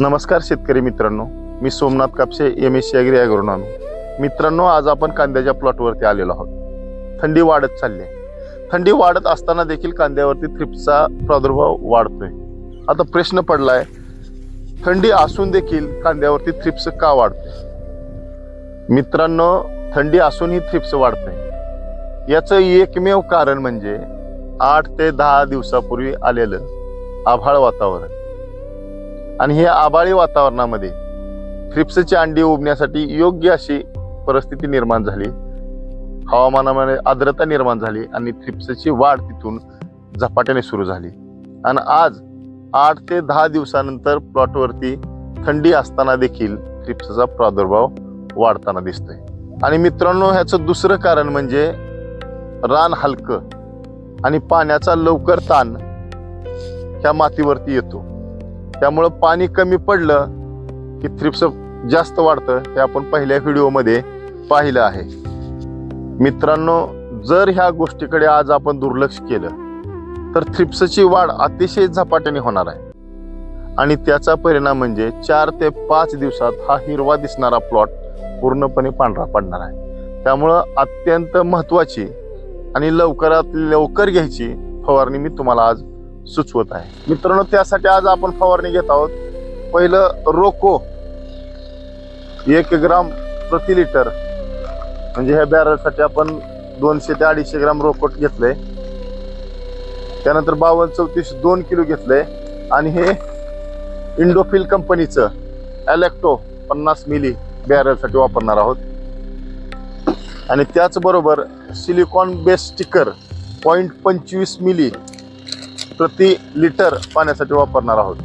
नमस्कार शेतकरी मित्रांनो मी Somnath Kapse M S C agri agronomy मित्रांनो आज आपण कांद्याच्या प्लॉटवरती आलेलो आहोत. थंडी वाढत चालली आहे. थंडी वाढत असताना देखील कांद्यावरती थ्रिप्सचा प्रादुर्भाव वाढतोय. आता प्रश्न पडलाय थंडी असून देखील कांद्यावरती थ्रिप्स का वाढतोय? मित्रांनो थंडी असूनही थ्रिप्स वाढतंय. याचं एकमेव कारण म्हणजे आठ ते दहा दिवसापूर्वी आलेलं आभाळ वातावरण. आणि हे आबाळी वातावरणामध्ये थ्रिप्सची अंडी उबण्यासाठी योग्य अशी परिस्थिती निर्माण झाली. हवामानामध्ये आर्द्रता निर्माण झाली आणि थ्रिप्सची वाढ तिथून झपाट्याने सुरू झाली. आणि आज आठ ते दहा दिवसानंतर प्लॉटवरती थंडी असताना देखील थ्रिप्सचा प्रादुर्भाव वाढताना दिसतोय. आणि मित्रांनो ह्याचं दुसरं कारण म्हणजे रान हलकं आणि पाण्याचा लवकर ताण ह्या मातीवरती येतो. त्यामुळं पाणी कमी पडलं की थ्रिप्स जास्त वाढतं हे आपण पहिल्या व्हिडिओमध्ये पाहिलं आहे. मित्रांनो जर ह्या गोष्टीकडे आज आपण दुर्लक्ष केलं तर थ्रिप्सची वाढ अतिशय झपाट्याने होणार आहे. आणि त्याचा परिणाम म्हणजे चार ते पाच दिवसात हा हिरवा दिसणारा प्लॉट पूर्णपणे पांढरा पडणार आहे. त्यामुळं अत्यंत महत्वाची आणि लवकरात लवकर घ्यायची फवारणी मी तुम्हाला आज सुचवत आहे. मित्रांनो त्यासाठी आज आपण फवारणी घेत आहोत. पहिलं रोको. एक ग्राम प्रति लिटर. म्हणजे ह्या बॅरलसाठी आपण दोनशे ते अडीचशे ग्राम रोकोट घेतलंय. त्यानंतर बावन्न चौतीस दोन किलो घेतलंय. आणि हे इंडोफिल कंपनीचं ॲलेक्टो पन्नास मिली बॅरलसाठी वापरणार आहोत. आणि त्याचबरोबर सिलिकॉन बेस स्टिकर पॉईंट पंचवीस मिली प्रति लिटर पाण्यासाठी वापरणार आहोत.